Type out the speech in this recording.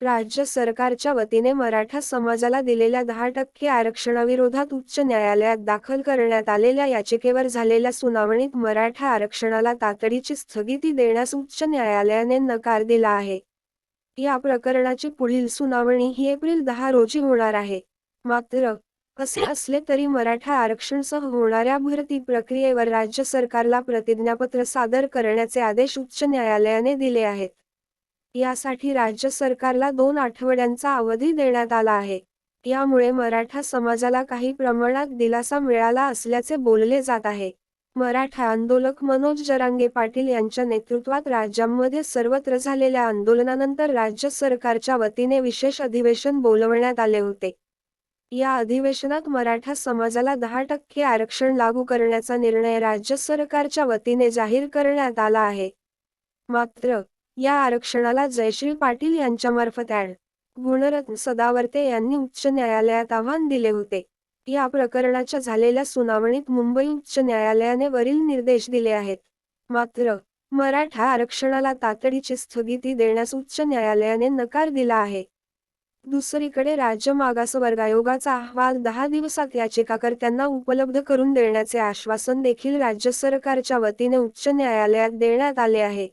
राज्य सरकारच्या वतीने मराठा समाजाला दिलेल्या दहा टक्के आरक्षणाविरोधात उच्च न्यायालयात दाखल करण्यात आलेल्या याचिकेवर झालेल्या सुनावणीत मराठा आरक्षणाला तातडीची स्थगिती देण्यास उच्च न्यायालयाने नकार दिला आहे. या प्रकरणाची पुढील सुनावणी ही एप्रिल दहा रोजी होणार आहे. मात्र असे असले तरी मराठा आरक्षणसह होणाऱ्या भरती प्रक्रियेवर राज्य सरकारला प्रतिज्ञापत्र सादर करण्याचे आदेश उच्च न्यायालयाने दिले आहेत. यासाठी राज्य सरकारला दोन आठवड्यांचा अवधी देण्यात आला आहे. यामुळे मराठा समाजाला काही प्रमाणात दिलासा मिळाला असल्याचे बोलले जात आहे. मराठा आंदोलक मनोज जरांगे पाटील यांच्या नेतृत्वात राज्यामध्ये सर्वत्र झालेल्या आंदोलनानंतर राज्य सरकारच्या वतीने विशेष अधिवेशन बोलवण्यात आले होते. या अधिवेशनात मराठा समाजाला दहा टक्के आरक्षण लागू करण्याचा निर्णय राज्य सरकारच्या वतीने जाहीर करण्यात आला आहे. मात्र या आरक्षणाला जयश्री पाटील यांच्यामार्फत ॲड. गुणरत्न सदावर्ते यांनी उच्च न्यायालयात आव्हान दिले होते. या प्रकरणाच्या झालेल्या सुनावणीत मुंबई उच्च न्यायालयाने वरील निर्देश दिले आहेत. मात्र मराठा आरक्षणाला तातडीची स्थगिती देण्यास उच्च न्यायालयाने नकार दिला आहे. दुसरीकडे राज्य मागासवर्ग आयोगाचा अहवाल दहा दिवसात याचिकाकर्त्यांना उपलब्ध करून देण्याचे आश्वासन देखील राज्य सरकारच्या वतीने उच्च न्यायालयात देण्यात आले आहे.